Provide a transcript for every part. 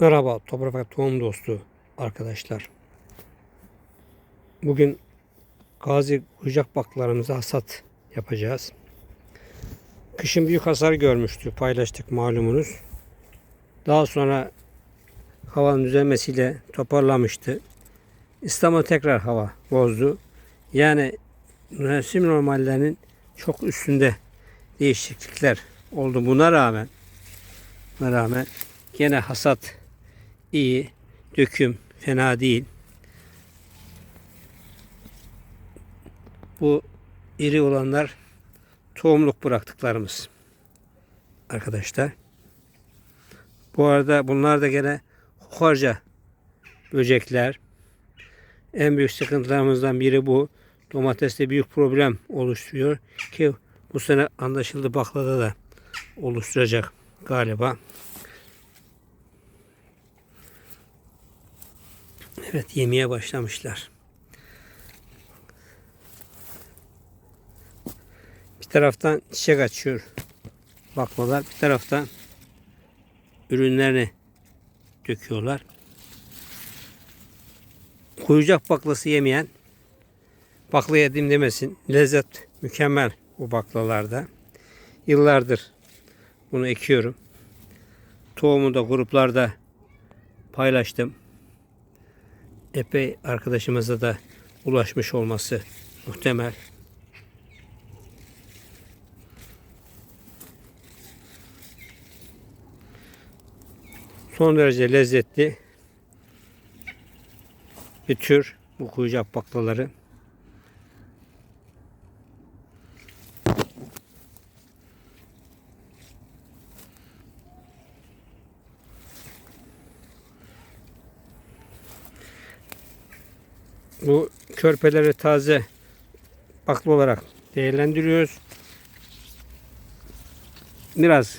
Merhaba Toprak Tohum Dostu arkadaşlar. Bugün gazi kucak baklarımıza hasat yapacağız. Kışın büyük hasar görmüştü. Paylaştık malumunuz. Daha sonra havanın düzelmesiyle toparlamıştı. İstanbul tekrar hava bozdu. Yani mevsim normallerinin çok üstünde değişiklikler oldu. Buna rağmen buna rağmen gene hasat iyi, döküm fena değil. Bu iri olanlar tohumluk bıraktıklarımız arkadaşlar. Bu arada bunlar da gene hokarca böcekler. En büyük sıkıntılarımızdan biri bu. Domateste büyük problem oluşturuyor ki bu sene anlaşıldı baklada da oluşturacak galiba. Evet yemeye başlamışlar. Bir taraftan çiçek açıyor baklalar. Bir taraftan ürünlerini döküyorlar. Kuyucak baklası yemeyen bakla yedim demesin. Lezzet mükemmel bu baklalarda. Yıllardır bunu ekiyorum. Tohumu da gruplarda paylaştım. Epey arkadaşımıza da ulaşmış olması muhtemel. Son derece lezzetli bir tür bu kuyucak baklaları. Bu körpeleri taze bakla olarak değerlendiriyoruz. Biraz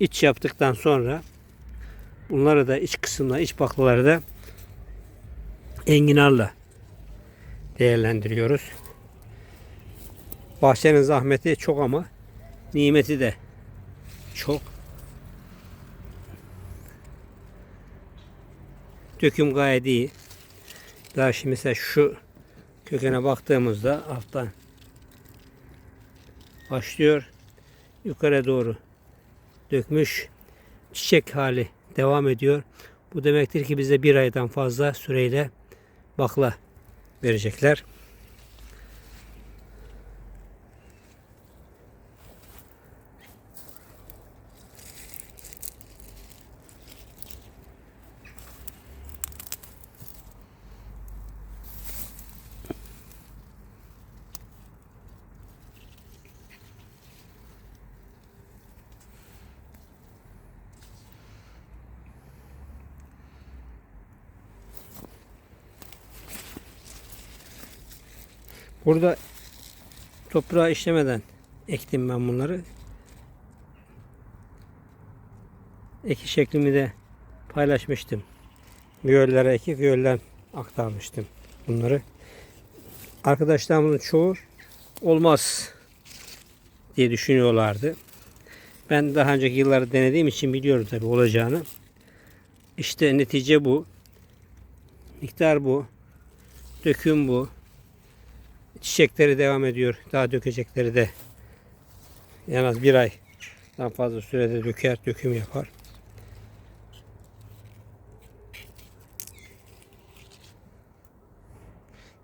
iç yaptıktan sonra bunları da iç kısımda iç baklaları da enginarla değerlendiriyoruz. Bahçenin zahmeti çok ama nimeti de çok. Döküm gayet iyi. Daha şimdi mesela şu kökene baktığımızda alttan başlıyor. Yukarı doğru dökmüş. Çiçek hali devam ediyor. Bu demektir ki bize bir aydan fazla süreyle bakla verecekler. Burada toprağa işlemeden ektim ben bunları. Eki şeklimi de paylaşmıştım. Viyollere ekip viyollen aktarmıştım bunları. Arkadaşlarımızın çoğu olmaz diye düşünüyorlardı. Ben daha önceki yılları denediğim için biliyorum tabii olacağını. İşte netice bu. Miktar bu. Döküm bu. Çiçekleri devam ediyor. Daha dökecekleri de en az bir aydan fazla sürede döker, döküm yapar.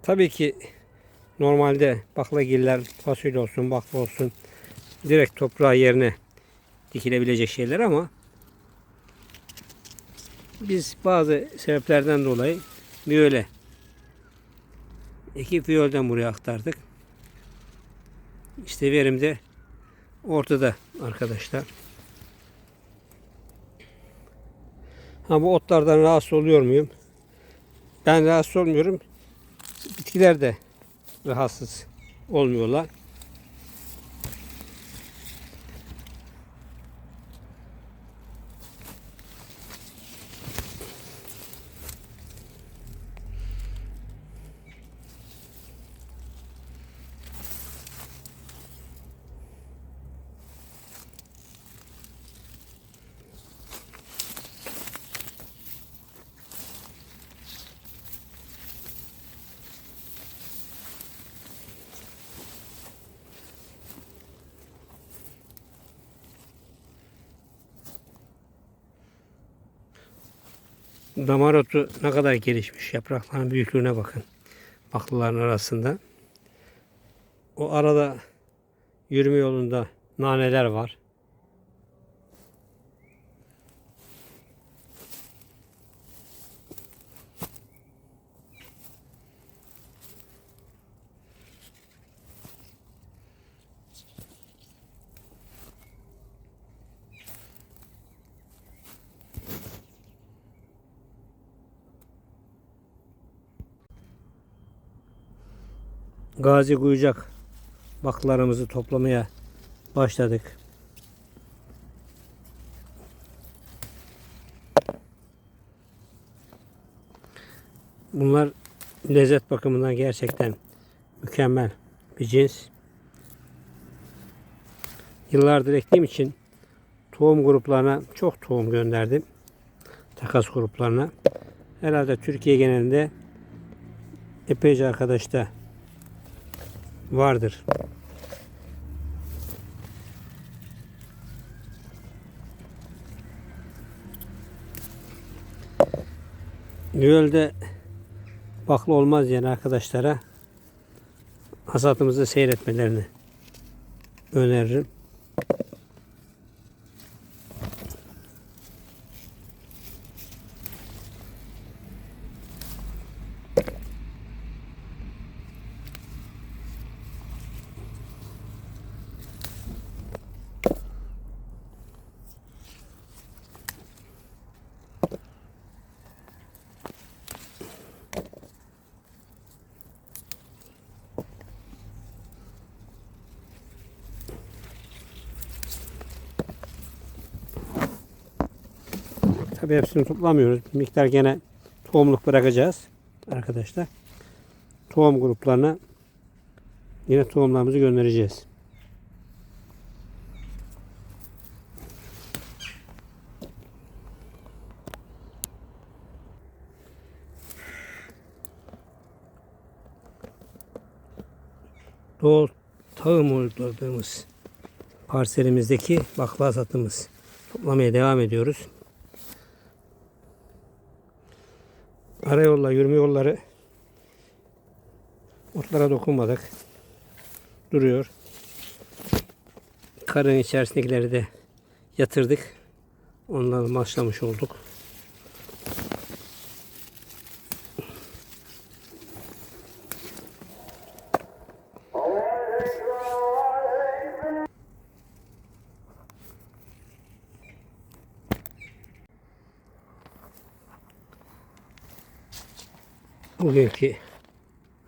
Tabii ki normalde baklagiller fasulye olsun, bakla olsun direkt toprağa yerine dikilebilecek şeyler ama biz bazı sebeplerden dolayı böyle ekip fiyolden buraya aktardık. İşte verim de ortada arkadaşlar. Ha bu otlardan rahatsız oluyor muyum? Ben rahatsız olmuyorum. Bitkiler de rahatsız olmuyorlar. Damar otu ne kadar gelişmiş. Yaprakların büyüklüğüne bakın. Baklıların arasında. O arada yürüme yolunda naneler var. Gazi Kuyucak baklarımızı toplamaya başladık. Bunlar lezzet bakımından gerçekten mükemmel bir cins. Yıllardır ektiğim için tohum gruplarına çok tohum gönderdim. Takas gruplarına. Herhalde Türkiye genelinde epeyce arkadaş da vardır. Nüvel'de baklı olmaz yani arkadaşlara hasatımızı seyretmelerini öneririm. Tabii hepsini toplamıyoruz. Bir miktar gene tohumluk bırakacağız arkadaşlar. Tohum gruplarına yine tohumlarımızı göndereceğiz. Doğal tahım uyguladığımız parselimizdeki bakla hasatımız. Toplamaya devam ediyoruz. Arayolla yürüme yolları otlara dokunmadık. Duruyor. Karın içerisindekileri de yatırdık. Ondan başlamış olduk. Bugünkü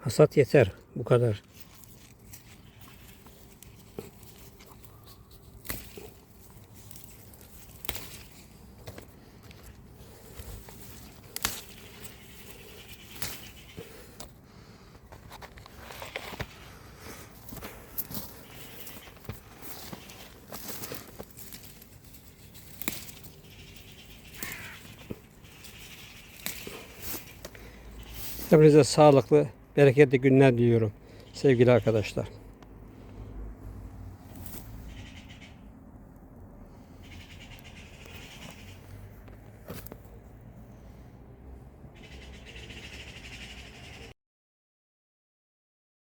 hasat yeter. Bu kadar. Hepinize sağlıklı, bereketli günler diliyorum sevgili arkadaşlar.